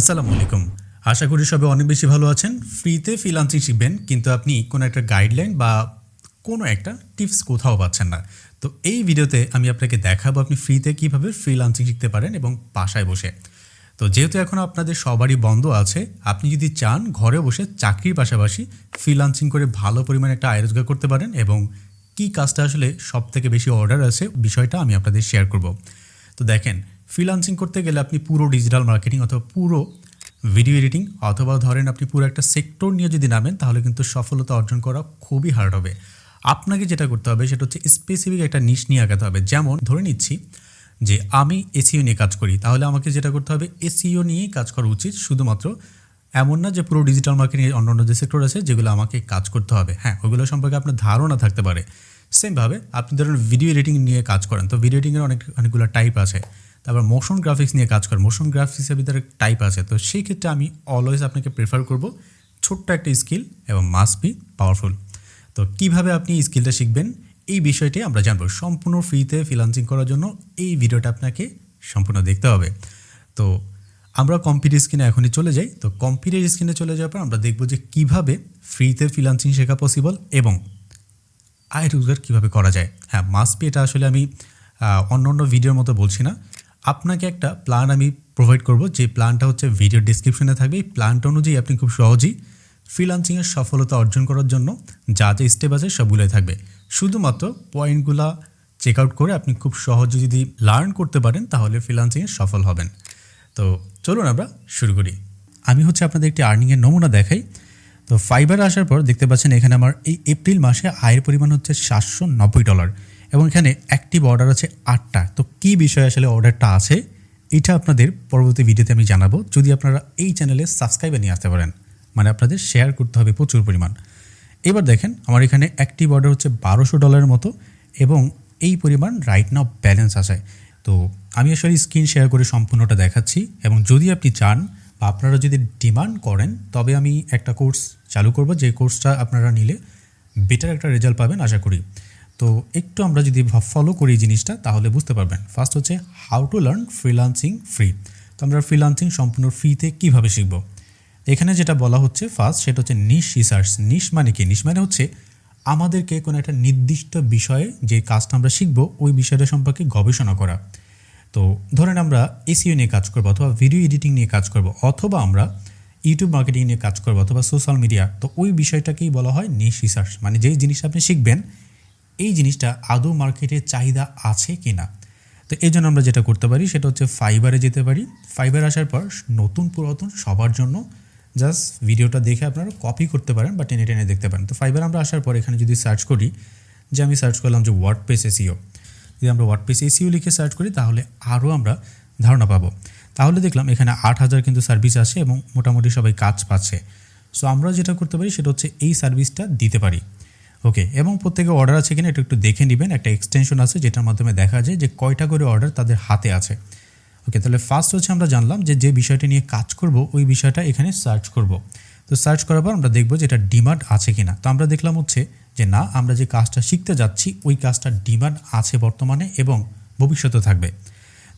আসসালামু আলাইকুম। আশা করি সবাই অনেক বেশি ভালো আছেন। ফ্রিতে ফ্রিলান্সিং শিখবেন, কিন্তু আপনি কোনো একটা গাইডলাইন বা কোনো একটা টিপস কোথাও পাচ্ছেন না। তো এই ভিডিওতে আমি আপনাকে দেখাবো আপনি ফ্রিতে কীভাবে ফ্রিলান্সিং শিখতে পারেন এবং বাসায় বসে। তো যেহেতু এখন আপনাদের সবারই বন্ধ আছে, আপনি যদি চান ঘরে বসে চাকরির পাশাপাশি ফ্রিলান্সিং করে ভালো পরিমাণে একটা আয় রোজগার করতে পারেন এবং কী কাজটা আসলে সব থেকে বেশি অর্ডার আছে, বিষয়টা আমি আপনাদের শেয়ার করব। তো দেখেন ফ্রিলান্সিং করতে গেলে আপনি পুরো ডিজিটাল মার্কেটিং অথবা পুরো ভিডিও এডিটিং অথবা ধরেন আপনি পুরো একটা সেক্টর নিয়ে যদি নামেন, তাহলে কিন্তু সফলতা অর্জন করা খুবই হার্ড হবে। আপনাকে যেটা করতে হবে, সেটা হচ্ছে স্পেসিফিক একটা নিশ নিয়ে আগাতে হবে। যেমন ধরে নিচ্ছি যে আমি এসিও নিয়ে কাজ করি, তাহলে আমাকে যেটা করতে হবে এসিও নিয়েই কাজ করা উচিত। শুধুমাত্র এমন না যে পুরো ডিজিটাল মার্কেটিং অন্য অন্য যে সেক্টর আছে, যেগুলো আমাকে কাজ করতে হবে। হ্যাঁ ওগুলো সম্পর্কে আপনার ধারণা থাকতে পারে। সেমভাবে আপনি ধরুন ভিডিও এডিটিং নিয়ে কাজ করেন, তো ভিডিও এডিটিংয়ের অনেক, অনেকগুলো টাইপ আছে। তারপর মোশন গ্রাফিক্স নিয়ে কাজ করে। মোশন গ্রাফিক্সের ভিতরে টাইপ আছে। তো সেই ক্ষেত্রে আমি অলওয়েজ আপনাকে প্রেফার করব ছোট্ট একটা স্কিল এবং মাস্ট বি পাওয়ারফুল তো কীভাবে আপনি স্কিলটা শিখবেন? এই বিষয়টি আমরা জানব। সম্পূর্ণ ফ্রিতে ফ্রিলান্সিং করার জন্য এই ভিডিওটা আপনাকে সম্পূর্ণ দেখতে হবে। তো আমরা কম্পিউটার স্ক্রিনে এখনই চলে যাই। তো কম্পিউটার স্ক্রিনে চলে যাওয়ার পর আমরা দেখব যে কীভাবে ফ্রিতে ফ্রিলান্সিং শেখা পসিবল এবং আয় রোজগার কীভাবে করা যায়। হ্যাঁ মাস্ট বি এটা আসলে আমি অন্য অন্য ভিডিওর মতো বলছি না। আপনাকে একটা প্ল্যান আমি প্রোভাইড করব, যে প্ল্যানটা হচ্ছে ভিডিও ডিসক্রিপশনে থাকবে। এই প্ল্যানটা অনুযায়ী আপনি খুব সহজেই ফ্রিলান্সিংয়ের সফলতা অর্জন করার জন্য যা যা স্টেপ আছে সবগুলোই থাকবে। শুধুমাত্র পয়েন্টগুলা চেক আউট করে আপনি খুব সহজে যদি লার্ন করতে পারেন, তাহলে ফ্রিলান্সিংয়ে সফল হবেন। তো চলুন আমরা শুরু করি। আমি হচ্ছে আপনাদের একটি আর্নিংয়ের নমুনা দেখাই। তো ফাইবার আসার পর দেখতে পাচ্ছেন এখানে আমার এই এপ্রিল মাসে আয়ের পরিমাণ হচ্ছে সাতশো নব্বই ডলার এবং এখানে অ্যাক্টিভ অর্ডার আছে আটটা। তো কী বিষয়ে আসলে অর্ডারটা আছে, এটা আপনাদের পরবর্তী ভিডিওতে আমি জানাব। যদি আপনারা এই চ্যানেলে সাবস্ক্রাইবে নিয়ে আসতে পারেন মানে আপনাদের শেয়ার করতে হবে প্রচুর পরিমাণ। এবার দেখেন, আমার এখানে অ্যাক্টিভ অর্ডার হচ্ছে বারোশো ডলারের মতো এবং এই পরিমাণ রাইট নাও ব্যালেন্স আছে। তো আমি আসলে স্ক্রিন শেয়ার করে সম্পূর্ণটা দেখাচ্ছি এবং যদি আপনি চান বা আপনারা যদি ডিমান্ড করেন, তবে আমি একটা কোর্স চালু করব। যে কোর্সটা আপনারা নিলে বেটার একটা রেজাল্ট পাবেন, আশা করি। তো একটু আমরা যদি ফলো করি জিনিসটা, তাহলে বুঝতে পারবেন। ফার্স্ট হচ্ছে how to learn freelancing free তো আমরা ফ্রিলান্সিং সম্পূর্ণ ফ্রিতে কীভাবে শিখব? এখানে যেটা বলা হচ্ছে ফার্স্ট সেটা হচ্ছে নিশ রিসার্চ নিশ মানে কি? নিশ মানে হচ্ছে আমাদেরকে কোনো একটা নির্দিষ্ট বিষয়ে যে কাজটা আমরা শিখব, ওই বিষয়টা সম্পর্কে গবেষণা করা। তো ধরেন আমরা এসিও নিয়ে কাজ করব অথবা ভিডিও এডিটিং নিয়ে কাজ করব, অথবা আমরা ইউটিউব মার্কেটিং নিয়ে কাজ করব অথবা সোশ্যাল মিডিয়া তো ওই বিষয়টাকেই বলা হয় নিশ রিসার্চ মানে যেই জিনিসটা আপনি শিখবেন এই জিনিসটা আদৌ মার্কেটে চাহিদা আছে কি না তো এই জন্য আমরা যেটা করতে পারি সেটা হচ্ছে ফাইবারে যেতে পারি। ফাইবার আসার পর নতুন পুরাতন সবার জন্য জাস্ট ভিডিওটা দেখে আপনারা কপি করতে পারেন বা টেনে টেনে দেখতে পারেন। তো ফাইবার আমরা আসার পর এখানে যদি সার্চ করি, যে আমি সার্চ করলাম যে ওয়ার্ড পেস এসিও যদি আমরা ওয়ার্ড পেস এসিও লিখে সার্চ করি, তাহলে আরও আমরা ধারণা পাবো। তাহলে দেখলাম এখানে আট হাজার কিন্তু সার্ভিস আছে এবং মোটামুটি সবাই কাজ পাচ্ছে। সো আমরা যেটা করতে পারি সেটা হচ্ছে এই সার্ভিসটা দিতে পারি। ওকে এবং প্রত্যেকে অর্ডার আছে কিনা এটা একটু দেখে নেবেন। একটা এক্সটেনশন আছে যেটার মাধ্যমে দেখা যায় যে কয়টা করে অর্ডার তাদের হাতে আছে। ওকে তাহলে ফার্স্ট হচ্ছে আমরা জানলাম যে যে বিষয়টা নিয়ে কাজ করব, ওই বিষয়টা এখানে সার্চ করব। তো সার্চ করার পর আমরা দেখব যে এটা ডিমান্ড আছে কিনা। তো আমরা দেখলাম হচ্ছে যে না, আমরা যে কাজটা শিখতে যাচ্ছি, ওই কাজটার ডিমান্ড আছে বর্তমানে এবং ভবিষ্যতে থাকবে।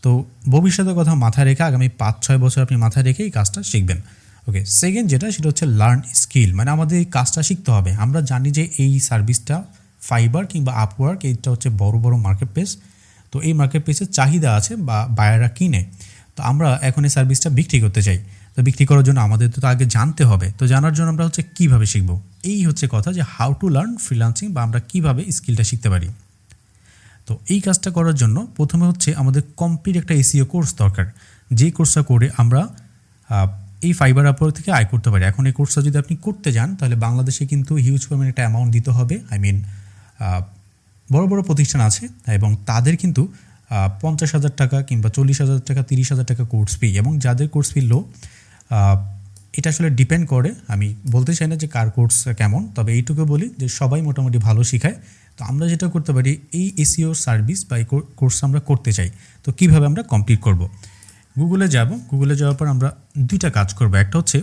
তো ভবিষ্যতের কথা মাথায় রেখে আগামী পাঁচ ছয় বছর আপনি মাথায় রেখে এই কাজটা শিখবেন। ওকে সেকেন্ড যেটা, সেটা হচ্ছে লার্ন স্কিল মানে আমাদের এই কাজটা শিখতে হবে। আমরা জানি যে এই সার্ভিসটা ফাইবার কিংবা আপওয়ার্ক এইটা হচ্ছে বড় বড় মার্কেট প্লেস তো এই মার্কেট প্লেসের চাহিদা আছে বা বায়াররা কিনে। তো আমরা এখন এই সার্ভিসটা বিক্রি করতে চাই। তো বিক্রি করার জন্য আমাদের তো আগে জানতে হবে। তো জানার জন্য আমরা হচ্ছে কীভাবে শিখব? এই হচ্ছে কথা যে হাউ টু লার্ন ফ্রিলান্সিং বা আমরা কীভাবে স্কিলটা শিখতে পারি। তো এই কাজটা করার জন্য প্রথমে হচ্ছে আমাদের কমপ্লিট একটা এসিও কোর্স দরকার। যেই কোর্সটা করে আমরা এই ফাইবার আপওয়ার্ক থেকে আয় করতে পারি। এখন এই কোর্সটা যদি আপনি করতে যান, তাহলে বাংলাদেশে কিন্তু হিউজ পরিমাণে একটা অ্যামাউন্ট দিতে হবে। আই মিন বড় বড় প্রতিষ্ঠান আছে এবং তাদের কিন্তু পঞ্চাশ হাজার টাকা কিংবা চল্লিশ হাজার টাকা, তিরিশ হাজার টাকা কোর্স ফি এবং যাদের কোর্স ফি লো এটা আসলে ডিপেন্ড করে। আমি বলতে চাই না যে কার কোর্স কেমন, তবে এইটুকু বলি যে সবাই মোটামুটি ভালো শেখায়। তো আমরা যেটা করতে পারি, এই এসিও সার্ভিস বা এই কোর্স আমরা করতে চাই। তো কীভাবে আমরা কমপ্লিট করব? গুগলে যাব। গুগলে যাওয়ার পর আমরা দুইটা কাজ করব। একটা হচ্ছে,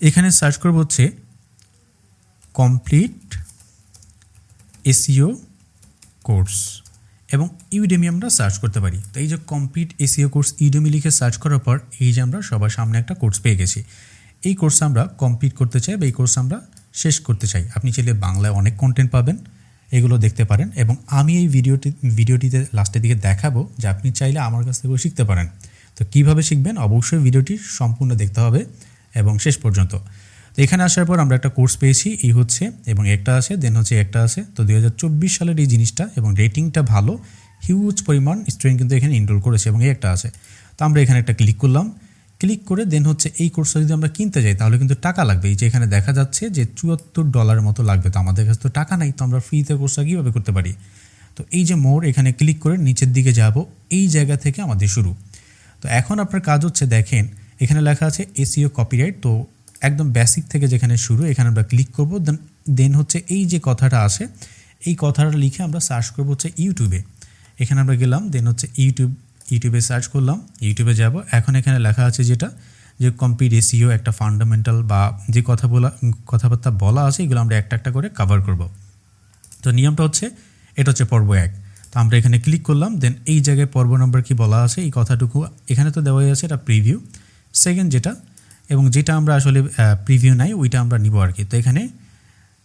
এখানে সার্চ করব হচ্ছে কমপ্লিট এসিও কোর্স এবং ইউডেমি আমরা সার্চ করতে পারি। তো এই যে কমপ্লিট এসিও কোর্স ইউডেমি লিখে সার্চ করার পর এই যে আমরা সবার সামনে একটা কোর্স পেয়ে গেছি। এই কোর্স আমরা কমপ্লিট করতে চাই বা এই কোর্স আমরা শেষ করতে চাই। আপনি চাইলে বাংলায় অনেক কন্টেন্ট পাবেন। এগুলো দেখতে পারেন এবং আমি এই ভিডিওটি ভিডিওটিতে লাস্টের দিকে দেখাবো যে আপনি চাইলে আমার কাছ থেকেও শিখতে পারেন। তো কীভাবে শিখবেন? অবশ্যই ভিডিওটি সম্পূর্ণ দেখতে হবে এবং শেষ পর্যন্ত। তো এখানে আসার পর আমরা একটা কোর্স পেয়েছি এই হচ্ছে এবং একটা আছে, দেন হচ্ছে একটা আছে। তো দু হাজার চব্বিশ সালের এই জিনিসটা এবং রেটিংটা ভালো, হিউজ পরিমাণ স্টুডেন্ট কিন্তু এখানে ইনরোল করেছে এবং এই একটা আছে। তো আমরা এখানে একটা ক্লিক করলাম। ক্লিক করে দেন হচ্ছে এই কোর্সটা যদি আমরা কিনতে যাই, তাহলে কিন্তু টাকা লাগবে। এই যে এখানে দেখা যাচ্ছে যে চুয়াত্তর ডলারের মতো লাগবে। তো আমাদের কাছে তো টাকা নাই, তো আমরা ফ্রিতে কোর্সটা কীভাবে করতে পারি? তো এই যে মোড় এখানে ক্লিক করে নিচের দিকে যাব। এই জায়গা থেকে আমাদের শুরু। তো এখন আপনার কাজ হচ্ছে দেখেন, এখানে লেখা আছে এসিও কপিরাইট তো একদম বেসিক থেকে যেখানে শুরু, এখানে আমরা ক্লিক করব। দেন দেন হচ্ছে এই যে কথাটা আছে, এই কথাটা লিখে আমরা সার্চ করব হচ্ছে ইউটিউবে এখানে আমরা গেলাম দেন হচ্ছে ইউটিউব ইউটিউবে সার্চ করলাম, ইউটিউবে যাব। এখন এখানে লেখা আছে যেটা, যে কম্পিট এসিও একটা ফান্ডামেন্টাল বা যে কথা বলা কথাবার্তা বলা আছে, এগুলো আমরা একটা একটা করে কভার করব। তো নিয়মটা হচ্ছে, এটা হচ্ছে পর্ব এক। তো আমরা এখানে ক্লিক করলাম দেন এই জায়গায় পর্ব নম্বর কি বলা আছে, এই কথাটুকু এখানে তো দেওয়াই আছে, এটা প্রিভিউ সেকেন্ড যেটা, এবং যেটা আমরা আসলে প্রিভিউ নাই, ওইটা আমরা নিব আর কি। তো এখানে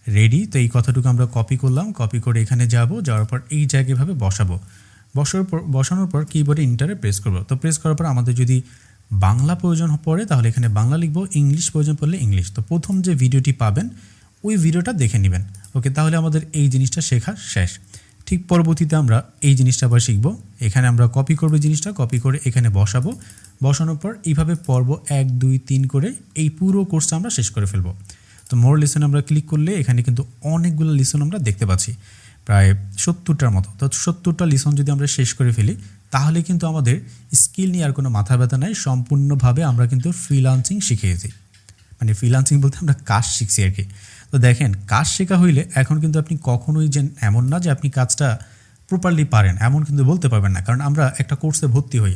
রেডি তো এই কথাটুকু আমরা কপি করলাম কপি করে এখানে যাব, যাওয়ার পর এই জায়গাভাবে বসাবো। বসার পর, বসানোর পর কিবোর্ডে ইন্টারে প্রেস করব। তো প্রেস করার পর আমাদের যদি বাংলা প্রয়োজন পড়ে, তাহলে এখানে বাংলা লিখব ইংলিশ প্রয়োজন পড়লে ইংলিশ তো প্রথম যে ভিডিওটি পাবেন, ওই ভিডিওটা দেখে নেবেন। ওকে তাহলে আমাদের এই জিনিসটা শেখা শেষ। ঠিক পরবর্তীতে আমরা এই জিনিসটা আবার শিখব। এখানে আমরা কপি করব জিনিসটা কপি করে এখানে বসাবো। বসানোর পর এইভাবে পর্ব এক, দুই, তিন করে এই পুরো কোর্সটা আমরা শেষ করে ফেলব। তো মোর লিসন আমরা ক্লিক করলে এখানে কিন্তু অনেকগুলো লিসন আমরা দেখতে পাচ্ছি। প্রায় সত্তরটার মতো। তো সত্তরটা লিসন যদি আমরা শেষ করে ফেলি, তাহলে কিন্তু আমাদের স্কিল নিয়ে আর কোনো মাথা ব্যথা নাই, সম্পূর্ণভাবে আমরা কিন্তু ফ্রিলান্সিং শিখিয়েছি মানে ফ্রিলান্সিং বলতে আমরা কাজ শিখছি আর কি। তো দেখেন, কাজ শেখা হইলে এখন কিন্তু আপনি কখনোই যে এমন না যে আপনি কাজটা প্রপারলি পারেন, এমন কিন্তু বলতে পারবেন না। কারণ আমরা একটা কোর্সে ভর্তি হই।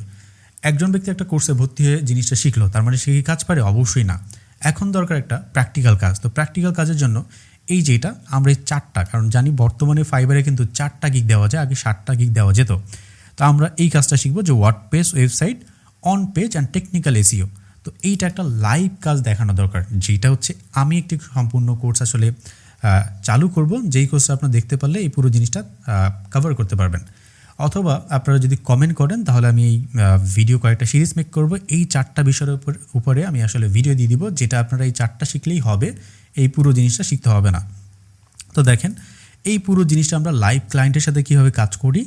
একজন ব্যক্তি একটা কোর্সে ভর্তি হয়ে জিনিসটা শিখলো, তার মানে সে কি কাজ পারে? অবশ্যই না। এখন দরকার একটা প্র্যাকটিক্যাল কাজ। তো প্র্যাকটিক্যাল কাজের জন্য এই যেটা আমরা এই চারটা, কারণ জানি বর্তমানে ফাইবারে কিন্তু চারটা গিক দেওয়া যায়, আগে সাতটা গিক দেওয়া যেত। তো আমরা এই কাজটা শিখব যে WordPress website on page and technical SEO তো এইটা একটা লাইভ কাজ দেখানো দরকার, যেটা হচ্ছে আমি একটি সম্পূর্ণ কোর্স আসলে চালু করব, যেই কোর্সটা আপনার দেখতে পারলে এই পুরো জিনিসটা কভার করতে পারবেন। অথবা আপনারা যদি কমেন্ট করেন, তাহলে আমি এই ভিডিও কয়েকটা সিরিজ মেক করব। এই চারটা বিষয়ের উপর, উপরে আমি আসলে ভিডিও দিয়ে দিব, যেটা আপনারা এই চারটা শিখলেই হবে, এই পুরো জিনিসটা শিখতে হবে না। তো দেখেন, এই পুরো জিনিসটা আমরা লাইভ ক্লায়েন্টের সাথে কীভাবে কাজ করি,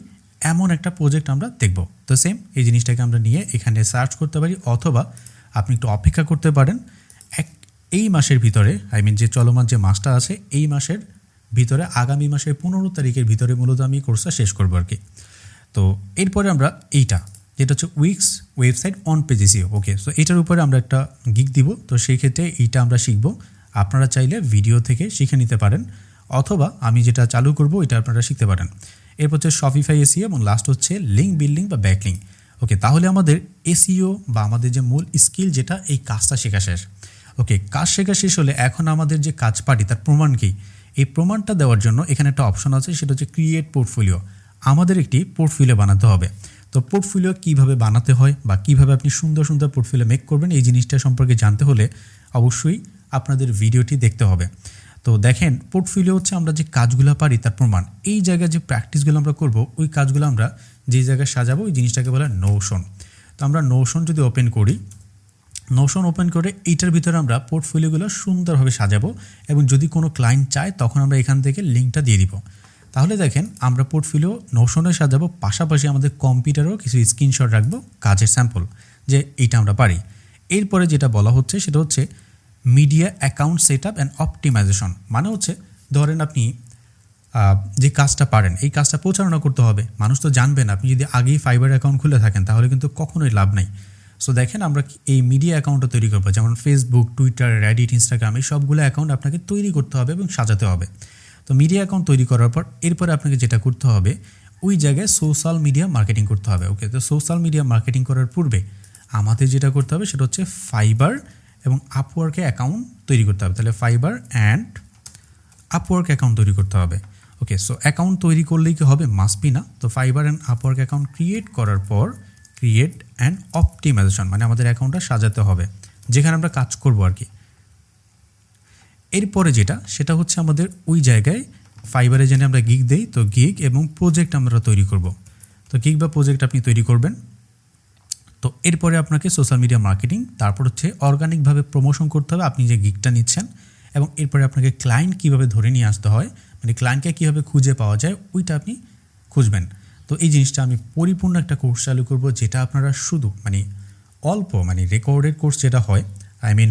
এমন একটা প্রজেক্ট আমরা দেখব। তো সেম এই জিনিসটাকে আমরা নিয়ে এখানে সার্চ করতে পারি, অথবা আপনি একটু অপেক্ষা করতে পারেন। এক, এই মাসের ভিতরে আই মিন যে চলমান যে মাসটা আছে, এই মাসের ভিতরে, আগামী মাসের পনেরো তারিখের ভিতরে মূলত আমি কোর্সটা শেষ করব আর কি তো এরপরে আমরা এইটা, যেটা হচ্ছে Wix website on page SEO okay so এটার উপরে আমরা একটা গিক দিব, তো সেই ক্ষেত্রে এইটা আমরা শিখব। আপনারা চাইলে ভিডিও থেকে শিখে নিতে পারেন, অথবা আমি যেটা চালু করব, এটা আপনারা শিখতে পারেন। এরপর হচ্ছে শপিফাই এসিও এবং লাস্ট হচ্ছে লিঙ্ক বিল্ডিং বা ব্যাকলিং ওকে তাহলে আমাদের এসিও বা আমাদের যে মূল স্কিল যেটা, এই কাজটা শেখা শেষ ওকে কাজ শেখা শেষ হলে এখন আমাদের যে কাজ পাটি তার প্রমাণ কী? এই প্রমাণটা দেওয়ার জন্য এখানে একটা অপশন আছে, সেটা হচ্ছে ক্রিয়েট পোর্টফোলিও আমাদের একটি পোর্টফোলিও বানাতে হবে। তো পোর্টফোলিও কীভাবে বানাতে হয় বা কীভাবে আপনি সুন্দর সুন্দর পোর্টফোলিও মেক করবেন, এই জিনিসটা সম্পর্কে জানতে হলে অবশ্যই আপনাদের ভিডিওটি দেখতে হবে। তো দেখেন পোর্টফোলিও হচ্ছে আমরা যে কাজগুলো পারি, তার প্রমাণ। এই জায়গায় যে প্র্যাকটিসগুলো আমরা করব, ওই কাজগুলো আমরা যে জায়গায় সাজাবো, ওই জিনিসটাকে বলে নোশন তো আমরা নোশন যদি ওপেন করি নোশন ওপেন করে এইটার ভিতরে আমরা পোর্টফোলিওগুলো সুন্দরভাবে সাজাবো এবং যদি কোনো ক্লায়েন্ট চায়, তখন আমরা এখান থেকে লিঙ্কটা দিয়ে দিব। তাহলে দেখেন, আমরা পোর্টফোলিও নোশনে সাজাবো, পাশাপাশি আমাদের কম্পিউটারেও কিছু স্ক্রিনশট রাখব, কাজের স্যাম্পল যে এইটা আমরা পারি। এরপরে যেটা বলা হচ্ছে, সেটা হচ্ছে media account set up and optimisation মানে হচ্ছে, ধরেন আপনি যে কাজটা পারেন, এই কাজটা প্রচারণা করতে হবে। মানুষ তো জানবেন আপনি যদি আগেই ফাইবার অ্যাকাউন্ট খুলে থাকেন, তাহলে কিন্তু কখনোই লাভ নেই। সো দেখেন, আমরা এই মিডিয়া অ্যাকাউন্টটা তৈরি করব, যেমন ফেসবুক টুইটার র্যাডিট ইনস্টাগ্রাম এই সবগুলো অ্যাকাউন্ট আপনাকে তৈরি করতে হবে এবং সাজাতে হবে। তো মিডিয়া অ্যাকাউন্ট তৈরি করার পর এরপরে আপনাকে যেটা করতে হবে, ওই জায়গায় সোশ্যাল মিডিয়া মার্কেটিং করতে হবে ওকে তো সোশ্যাল মিডিয়া মার্কেটিং করার পূর্বে আমাদের যেটা করতে হবে সেটা হচ্ছে ফাইবার এবং আপওয়ার্কে অ্যাকাউন্ট তৈরি করতে হবে। তাহলে ফাইবার অ্যান্ড আপওয়ার্ক অ্যাকাউন্ট তৈরি করতে হবে ওকে সো অ্যাকাউন্ট তৈরি করলেই কি হবে? মাসপি না। তো Fiverr and Upwork account create করার পর ক্রিয়েট অ্যান্ড অপটিমাইজেশন মানে আমাদের অ্যাকাউন্টটা সাজাতে হবে, যেখানে আমরা কাজ করব আর কি। এরপরে যেটা, সেটা হচ্ছে আমাদের ওই জায়গায় ফাইবারে জেনে আমরা গিগ দেই, তো গিগ এবং প্রজেক্ট আমরা তৈরি করব। তো গিগ বা প্রজেক্ট আপনি তৈরি করবেন। তো এরপরে আপনাকে সোশ্যাল মিডিয়া মার্কেটিং তারপর হচ্ছে অর্গানিকভাবে প্রমোশন করতে হবে, আপনি যে গিগটা নিচ্ছেন এবং এরপরে আপনাকে ক্লায়েন্ট কীভাবে ধরে নিয়ে আসতে হয় মানে ক্লায়েন্টকে কীভাবে খুঁজে পাওয়া যায়, ওইটা আপনি খুঁজবেন। তো এই জিনিসটা আমি পরিপূর্ণ একটা কোর্স চালু করব, যেটা আপনারা শুধু মানে অল্প মানে রেকর্ডেড কোর্স যেটা হয় আই মিন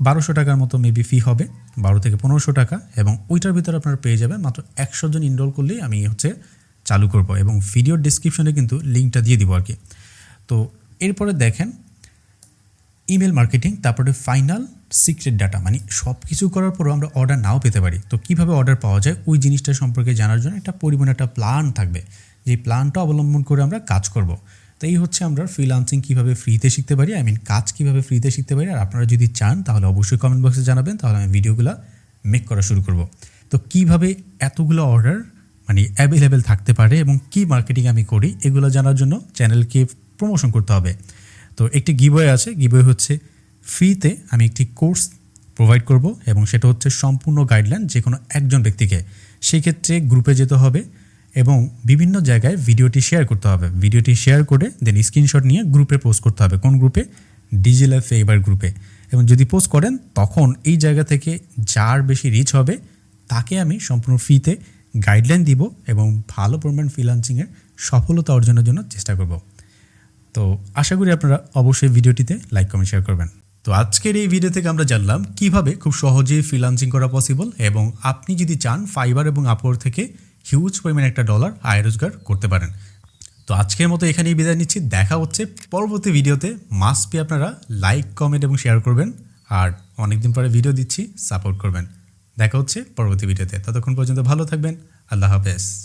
বারোশো টাকার মতো মেবি ফি হবে, বারো থেকে পনেরোশো টাকা, এবং ওইটার ভিতরে আপনারা পেয়ে যাবেন মাত্র একশো জন ইনরোল করলেই আমি হচ্ছে চালু করব, এবং ভিডিওর ডিসক্রিপশনে কিন্তু লিঙ্কটা দিয়ে দিব আর কি। তো এরপরে দেখেন ইমেল মার্কেটিং তারপরে ফাইনাল সিক্রেট ডাটা মানে সব কিছু করার পরও আমরা অর্ডার নাও পেতে পারি। তো কীভাবে অর্ডার পাওয়া যায়, ওই জিনিসটা সম্পর্কে জানার জন্য একটা পরিমাণ একটা প্ল্যান থাকবে যে প্ল্যানটা অবলম্বন করে আমরা কাজ করব। তো এই হচ্ছে আমরা ফ্রিলান্সিং কীভাবে ফ্রিতে শিখতে পারি আই মিন কাজ কীভাবে ফ্রিতে শিখতে পারি, আর আপনারা যদি চান, তাহলে অবশ্যই কমেন্ট বক্সে জানাবেন, তাহলে আমি ভিডিওগুলো মেক করা শুরু করব। তো কীভাবে এতগুলো অর্ডার মানে অ্যাভেলেবেল থাকতে পারে এবং কি মার্কেটিং আমি করি, এগুলো জানার জন্য চ্যানেলকে প্রমোশন করতে হবে। তো একটি গিবয়ে আছে গিবয়ে হচ্ছে ফ্রিতে আমি একটি কোর্স প্রোভাইড করব এবং সেটা হচ্ছে সম্পূর্ণ গাইডলাইন যে কোনো একজন ব্যক্তিকে। সেই ক্ষেত্রে গ্রুপে যেতে হবে এবং বিভিন্ন জায়গায় ভিডিওটি শেয়ার করতে হবে। ভিডিওটি শেয়ার করে দেন স্ক্রিনশট নিয়ে গ্রুপে পোস্ট করতে হবে। কোন গ্রুপে ডিজিটাল ফেভার গ্রুপে এবং যদি পোস্ট করেন, তখন এই জায়গা থেকে যার বেশি রিচ হবে, তাকে আমি সম্পূর্ণ ফ্রিতে গাইডলাইন দিব এবং ভালো পরিমাণ ফ্রিলান্সিংয়ের সফলতা অর্জনের জন্য চেষ্টা করব। তো আশা করি আপনারা অবশ্যই ভিডিওটিতে লাইক কমেন্ট শেয়ার করবেন। তো আজকের এই ভিডিও থেকে আমরা জানলাম কীভাবে খুব সহজেই ফ্রিলান্সিং করা পসিবল এবং আপনি যদি চান ফাইবার এবং আপওয়ার থেকে হিউজ পরিমাণে একটা ডলার আয় রোজগার করতে পারেন। তো আজকের মতো এখানেই বিদায় নিচ্ছি। দেখা হচ্ছে পরবর্তী ভিডিওতে। মাস্ট বি আপনারা লাইক কমেন্ট এবং শেয়ার করবেন। আর অনেকদিন পরে ভিডিও দিচ্ছি সাপোর্ট করবেন। দেখা হচ্ছে পরবর্তী ভিডিওতে। ততক্ষণ পর্যন্ত ভালো থাকবেন। আল্লাহ হাফেজ।